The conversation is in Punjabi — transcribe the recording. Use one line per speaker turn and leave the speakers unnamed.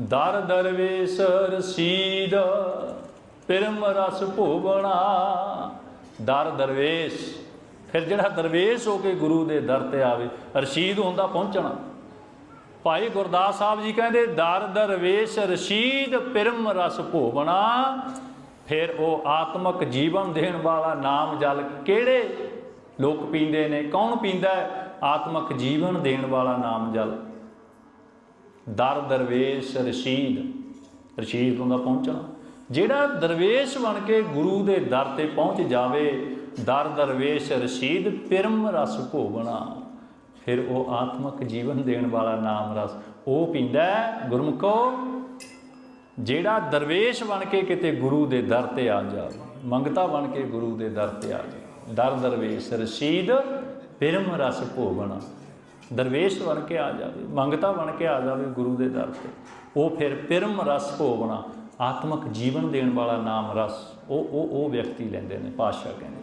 ਦਰ ਦਰਵੇਸ਼ ਰਸੀਦ ਪਰਮ ਰਸ ਭੋਵਣਾ ਦਰ ਦਰਵੇਸ਼, ਫਿਰ ਜਿਹੜਾ ਦਰਵੇਸ਼ ਹੋ ਕੇ ਗੁਰੂ ਦੇ ਦਰ ਤੇ ਆਵੇ, ਰਸ਼ੀਦ ਹੁੰਦਾ ਪਹੁੰਚਣਾ। ਭਾਈ ਗੁਰਦਾਸ ਸਾਹਿਬ ਜੀ ਕਹਿੰਦੇ, ਦਰ ਦਰਵੇਸ਼ ਰਸ਼ੀਦ, ਪਰਮ ਰਸ ਭੋਵਣਾ ਫਿਰ ਉਹ ਆਤਮਕ ਜੀਵਨ ਦੇਣ ਵਾਲਾ ਨਾਮ ਜਲ ਕਿਹੜੇ ਲੋਕ ਪੀਂਦੇ ਨੇ, ਕੌਣ ਪੀਂਦਾ ਹੈ? ਆਤਮਕ ਜੀਵਨ ਦੇਣ ਵਾਲਾ ਨਾਮ ਜਲ। ਦਰ ਦਰਵੇਸ਼ ਰਸ਼ੀਦ ਰਸ਼ੀਦ ਹੁੰਦਾ ਪਹੁੰਚਣਾ। ਜਿਹੜਾ ਦਰਵੇਸ਼ ਬਣ ਕੇ ਗੁਰੂ ਦੇ ਦਰ ਤੇ ਪਹੁੰਚ ਜਾਵੇ, ਦਰ ਦਰਵੇਸ਼ ਰਸ਼ੀਦ ਪਰਮ ਰਸ ਭੋਗਣਾ। ਫਿਰ ਉਹ ਆਤਮਕ ਜੀਵਨ ਦੇਣ ਵਾਲਾ ਨਾਮ ਰਸ ਉਹ ਪੀਂਦਾ ਗੁਰਮੁਖੋ, ਜਿਹੜਾ ਦਰਵੇਸ਼ ਬਣ ਕੇ ਕਿਤੇ ਗੁਰੂ ਦੇ ਦਰ ਤੇ ਆ ਜਾਵੇ, ਮੰਗਤਾ ਬਣ ਕੇ ਗੁਰੂ ਦੇ ਦਰ ਤੇ ਆ ਜਾਵੇ। ਦਰ ਦਰਵੇਸ਼ ਰਸ਼ੀਦ ਪਰਮ ਰਸ ਭੋਗਣਾ। ਦਰਵੇਸ਼ ਬਣ ਕੇ ਆ ਜਾਵੇ, ਮੰਗਤਾ ਬਣ ਕੇ ਆ ਜਾਵੇ ਗੁਰੂ ਦੇ ਦਰ ਤੇ, ਉਹ ਫਿਰ ਪਰਮ ਰਸ ਭੋਗਣਾ, ਆਤਮਕ ਜੀਵਨ ਦੇਣ ਵਾਲਾ ਨਾਮ ਰਸ, ਉਹ ਉਹ ਉਹ ਵਿਅਕਤੀ ਲੈਂਦੇ ਨੇ, ਪਾਤਸ਼ਾਹ ਕਹਿੰਦੇ